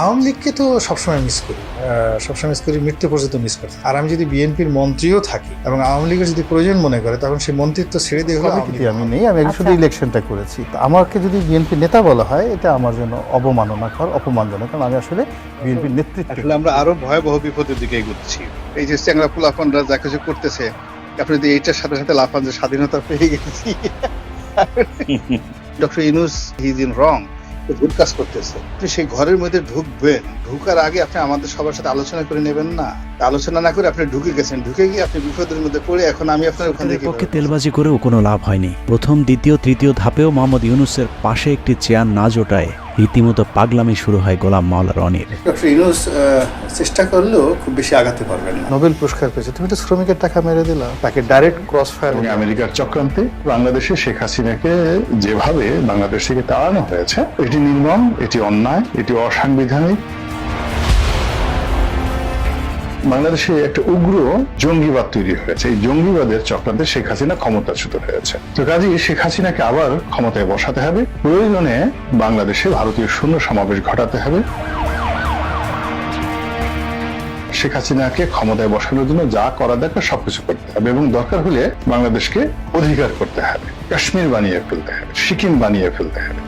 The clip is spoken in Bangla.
আওয়ামী লীগকে তো সবসময় মিস করি। সবসময় মিস করি মৃত্যু পর্যন্ত মিস করি। আর আমি যদি বিএনপির মন্ত্রীও থাকি এবং আওয়ামী লীগের যদি প্রয়োজন মনে করে তখন সেই মন্ত্রিত্ব ছেড়ে দিয়ে কমিটিতে আমি নেই আমি শুধু আচ্ছা। ইলেকশনটা করেছি। তো আমাকে যদি বিএনপি নেতা বলা হয় এটা আমার জন্য অবমাননাকর অপমানজনক কারণ আমি আসলে বিএনপির নেতৃত্ব। আসলে আমরা আরও ভয়াবহ বিপদের দিকে এগোচ্ছি। এই যে চ্যাংরা পোলাপনরা যা কিছু করতেছে আপনি যদি এইটার সাথে সাথে লাফান যে স্বাধীনতা পেয়ে গেছি। Doctor Yunus is in wrong. ভুল কাজ করতেছে। আপনি সেই ঘরের মধ্যে ঢুকবেন। ঢুকার আগে আপনি আমাদের সবার সাথে আলোচনা করে নেবেন না। আলোচনা না করে আপনি ঢুকে গেছেন। ঢুকে গিয়ে আপনি বিপদের মধ্যে পড়ে এখন আমি আপনার ওখান থেকে পক্ষে তেলবাজি করেও কোনো লাভ হয়নি। প্রথম দ্বিতীয় তৃতীয় ধাপেও মোহাম্মদ ইউনুসের পাশে একটি চেয়ার না জোটায়। রীতিমতো পাগলামি শুরু হয় গোলাম মাওলা রনির। ডক্টর ইনুস চেষ্টা করলেও খুব বেশি আগাতে পারবেন না। নোবেল পুরস্কার পেয়েছে। তুমি তো শ্রমিকের টাকা মেরে দিলা তাকে ডাইরেক্ট ক্রস ফায়ার এবং আমেরিকার চক্রান্তে বাংলাদেশে শেখ হাসিনাকে যেভাবে বাংলাদেশ থেকে তাড়ানো হয়েছে এটি নির্মম এটি অন্যায় এটি অসাংবিধানিক। বাংলাদেশে একটা উগ্র জঙ্গিবাদ তৈরি হয়েছে। এই জঙ্গিবাদের চক্রান্তে শেখ হাসিনা ক্ষমতাচ্যুত হয়েছে। তো কাজেই শেখ হাসিনাকে আবার ক্ষমতায় বসাতে হবে। প্রয়োজনে বাংলাদেশে ভারতীয় শূন্য সমাবেশ ঘটাতে হবে। শেখ হাসিনাকে ক্ষমতায় বসানোর জন্য যা করা দরকার সবকিছু করতে হবে এবং দরকার হলে বাংলাদেশকে অধিকার করতে হবে। কাশ্মীর বানিয়ে ফেলতে হবে, সিকিম বানিয়ে ফেলতে হবে।